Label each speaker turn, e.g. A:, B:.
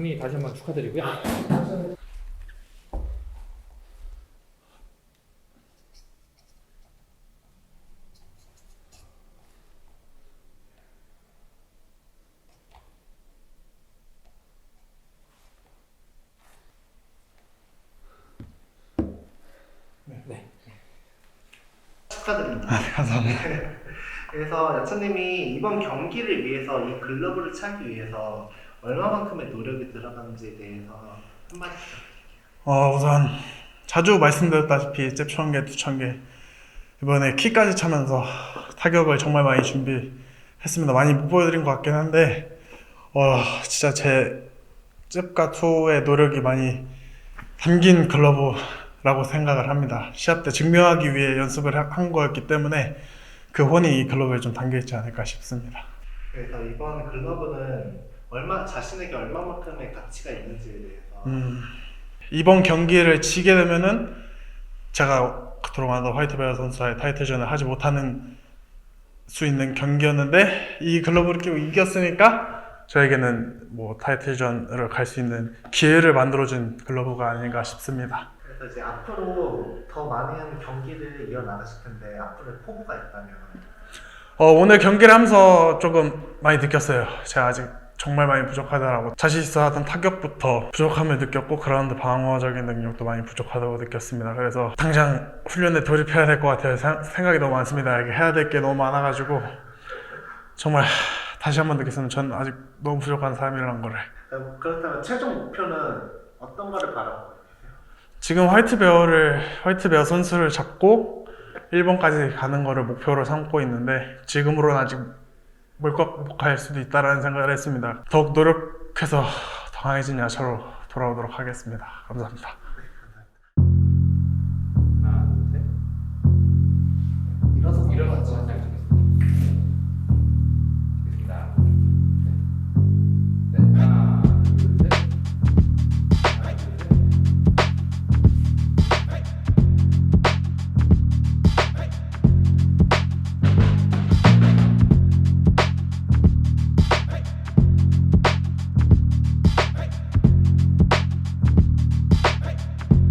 A: 승리 다시 한번 축하드리고요. 네.
B: 축하드립니다.
C: 감사합니다.
B: 그래서 야차님이 이번 경기를 위해서 이 글러브를 차기 위해서 얼마만큼의 노력이 들어가는지에 대해서 한마디
C: 어, 우선 자주 말씀드렸다시피 잽 1000개, 2000개 이번에 키까지 차면서 타격을 정말 많이 준비했습니다. 많이 못 보여드린 것 같긴 한데 어, 진짜 제 잽과 투의 노력이 많이 담긴 글러브라고 생각을 합니다. 시합 때 증명하기 위해 연습을 하- 한 거였기 때문에 그 혼이 이 글러브에 좀 담겨 있지 않을까 싶습니다.
B: 그래서 이번 글러브는 얼마 자신에게 얼마만큼의 가치가 있는지에 대해서
C: 음, 이번 경기를 지게 되면은 제가 그토록 많은 화이트베어 선수와의 타이틀전을 하지 못하는 수 있는 경기였는데 이 글러브를 끼고 이겼으니까 저에게는 뭐 타이틀전을 갈 수 있는 기회를 만들어준 글러브가 아닌가 싶습니다.
B: 그래서 이제 앞으로 더 많은 경기를 이어나가실 텐데 앞으로의 포부가 있다면
C: 어, 오늘 경기를 하면서 조금 많이 느꼈어요. 제가 아직 정말 많이 부족하다라고 자신 있어 하던 타격부터 부족함을 느꼈고 그라운드 방어적인 능력도 많이 부족하다고 느꼈습니다. 그래서 당장 훈련에 돌입해야 될 것 같아요. 생- 생각이 너무 많습니다. 이게 해야 될 게 너무 많아가지고 정말 다시 한 번 느꼈습니다. 전 아직 너무 부족한 사람이라는 거를.
B: 어, 그렇다면 최종 목표는 어떤 거를 바라고 계세요?
C: 지금 화이트 베어를 화이트 베어 선수를 잡고 1번까지 가는 거를 목표로 삼고 있는데 지금으로는 아직 갈 수도 있다라는 생각을 했습니다. 더욱 노력해서 더 강해진 야차로 돌아오도록 하겠습니다. 감사합니다.